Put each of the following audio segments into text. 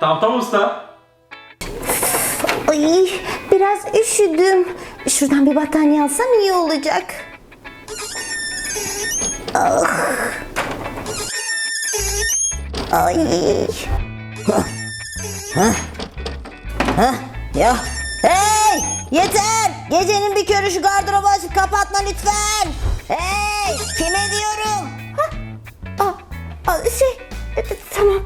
Tam tam usta. Ay biraz üşüdüm. Şuradan bir battaniye alsam iyi olacak. Ah. Ay. Ya hey yeter gecenin bir körü şu gardırobu açıp kapatma lütfen. Hey kime diyorum? Aa, aa, şey e, tamam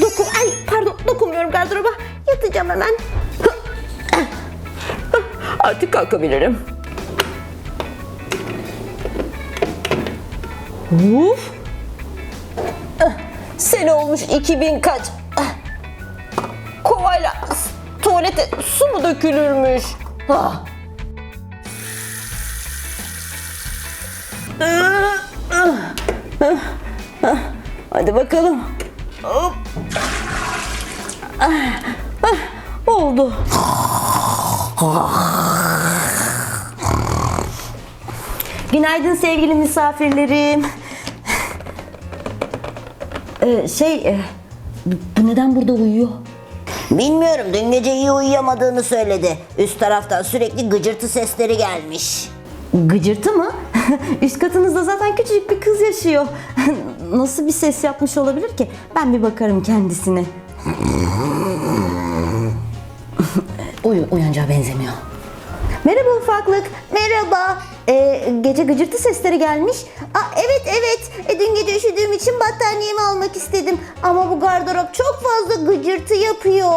Dokun ay pardon dokunmuyorum gardıroba. Yatacağım hemen. Artık kalkabilirim. Uf. Sene olmuş 2000 kaç. Kovayla s- tuvalete su mu dökülürmüş? Ah. Hadi bakalım. Hop. Oldu. Günaydın sevgili misafirlerim. Ee, şey, e, bu neden burada uyuyor? Bilmiyorum dün gece iyi uyuyamadığını söyledi. Üst taraftan sürekli gıcırtı sesleri gelmiş. Gıcırtı mı? Üst katınızda zaten küçücük bir kız yaşıyor. Nasıl bir ses yapmış olabilir ki? Ben bir bakarım kendisine. Uyu, uyanacağı benzemiyor. Merhaba ufaklık, merhaba. Ee, gece gıcırtı sesleri gelmiş. Aa, evet evet, E, dün gece üşüdüğüm için battaniyemi almak istedim. Ama bu gardırop çok fazla gıcırtı yapıyor.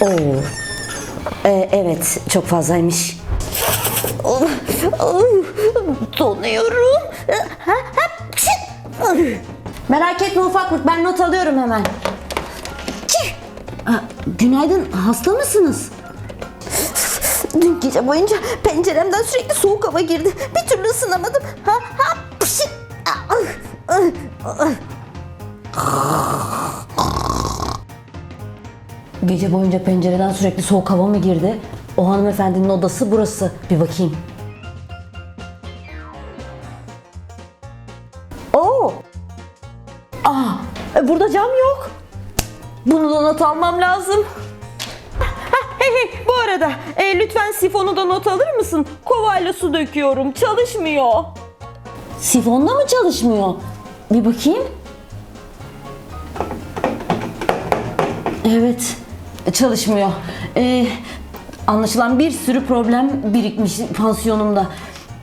Oo. Ee, evet, çok fazlaymış. Oh, oh, donuyorum. Ha, ha, pşit. Merak etme ufaklık, ben not alıyorum hemen. Çih. Aa, Günaydın, hasta mısınız? Dün gece boyunca penceremden sürekli soğuk hava girdi. Bir türlü ısınamadım. Ha, ha, ah. Gece boyunca pencereden sürekli soğuk hava mı girdi? O hanımefendinin odası burası. Bir bakayım. Aa, e, burada cam yok. Bunu da not almam lazım. Hey hey bu arada e, lütfen sifonu da not alır mısın? Kovayla su döküyorum çalışmıyor. Sifonla mı çalışmıyor? Bir bakayım. Evet çalışmıyor. Ee, anlaşılan bir sürü problem birikmiş pansiyonumda.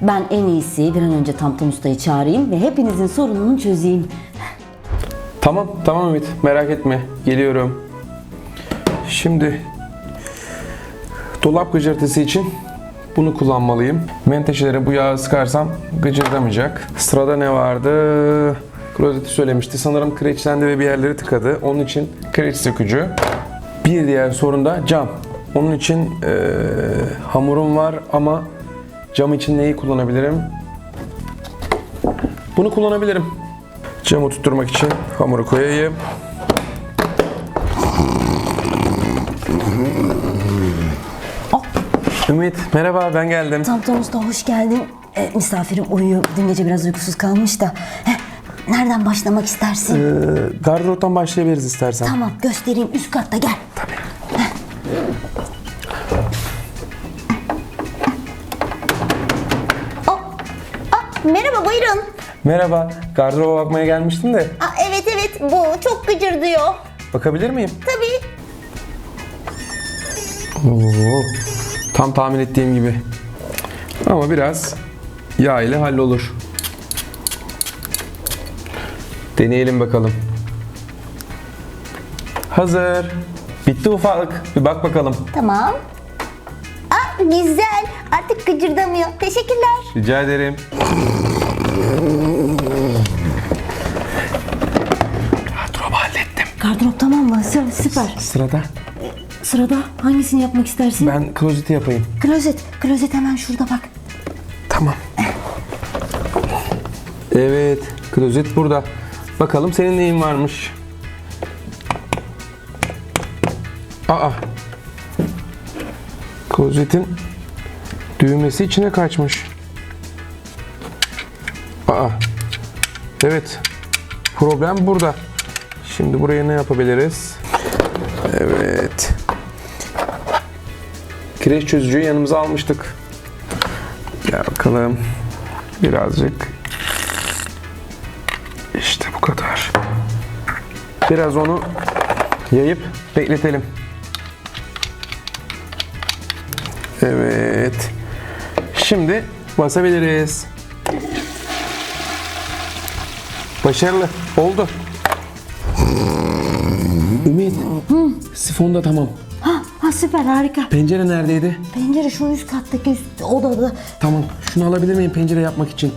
Ben en iyisi bir an önce Tamtam Usta'yı çağırayım ve hepinizin sorununu çözeyim. Tamam tamam Ümit merak etme geliyorum. Şimdi dolap gıcırtısı için bunu kullanmalıyım. Menteşelere bu yağı sıkarsam gıcırdamayacak. Sırada ne vardı? Klozeti söylemişti. Sanırım kireçlendi ve bir yerleri tıkadı. Onun için kireç sökücü. Bir diğer sorun da cam. Onun için eee, hamurum var ama cam için neyi kullanabilirim? Bunu kullanabilirim. Camı tutturmak için hamuru koyayım. Ümit merhaba ben geldim. Tamtam Usta hoş geldin. Ee, misafirim uyuyor. Dün gece biraz uykusuz kalmış da. Heh, nereden başlamak istersin? Ee, gardıroptan başlayabiliriz istersen. Tamam göstereyim üst katta gel. Tabii. Aa, merhaba buyurun. Merhaba gardıroba bakmaya gelmiştim de Aa, evet evet bu çok gıcır diyor. bakabilir miyim? Tabii. Oo, tam tahmin ettiğim gibi. Ama biraz yağ ile hallolur. Deneyelim bakalım. Hazır. Bitti ufaklık. Bir bak bakalım. Tamam. Aa, güzel. Artık gıcırdamıyor. Teşekkürler. Rica ederim. Tamam? Sü- Süper. Sırada Sırada hangisini yapmak istersin? ben klozeti yapayım. Klozet. Klozet hemen şurada bak. Tamam. Evet, klozet burada. Bakalım senin neyin varmış? Aa. Klozetin düğmesi içine kaçmış. Aa. Evet. Problem burada. Şimdi buraya ne yapabiliriz? Evet. Kireç çözücüyü yanımıza almıştık. Gel bakalım. Birazcık. İşte bu kadar. Biraz onu yayıp bekletelim. Evet. Şimdi basabiliriz. Başarılı. Oldu. Ümit. Sifon da tamam. Ha, ha süper harika. Pencere neredeydi? Pencere şu üst kattaki üst odada. Tamam. Şunu alabilir miyim pencere yapmak için?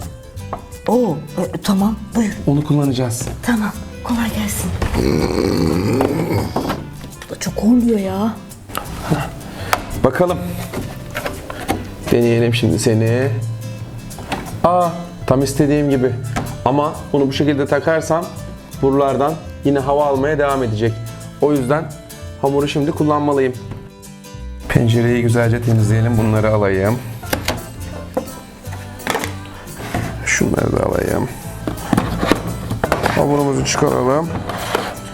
Oo e, tamam buyur. Onu kullanacağız. Tamam kolay gelsin. Bu da çok oluyor ya. Bakalım. Deneyelim şimdi seni. Aa, tam istediğim gibi. Ama bunu bu şekilde takarsam buralardan yine hava almaya devam edecek. O yüzden hamuru şimdi kullanmalıyım. Pencereyi güzelce temizleyelim. Bunları alayım. Şunları da alayım. Hamurumuzu çıkaralım.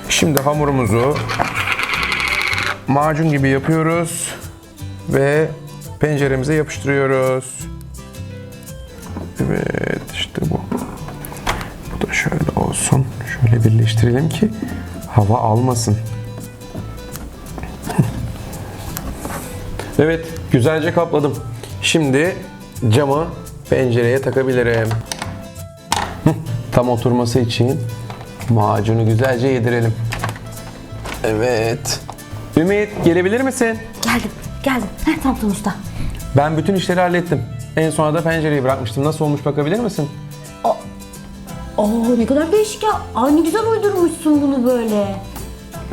Şimdi hamurumuzu macun gibi yapıyoruz ve penceremize yapıştırıyoruz. Evet işte bu. Şöyle birleştirelim ki hava almasın. Evet güzelce kapladım. Şimdi camı pencereye takabilirim. Tam oturması için macunu güzelce yedirelim. Evet. Ümit gelebilir misin? Geldim geldim. Heh, tam tam usta. Ben bütün işleri hallettim. En sona da pencereyi bırakmıştım. Nasıl olmuş bakabilir misin? Aa ne kadar değişik ya. Aa ne güzel uydurmuşsun bunu böyle.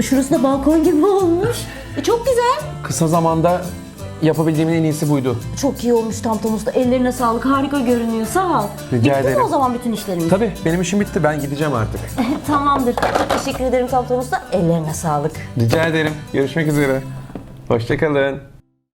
Şurası da balkon gibi olmuş. E, çok güzel. Kısa zamanda yapabildiğimin en iyisi buydu. Çok iyi olmuş tam tam usta. Ellerine sağlık. Harika görünüyor. Sağ ol. Rica Bitti mi ederim. o zaman bütün işlerimiz? Tabii benim işim bitti. Ben gideceğim artık. Tamamdır. Çok teşekkür ederim tam tam usta. Ellerine sağlık. Rica ederim. Görüşmek üzere. Hoşçakalın.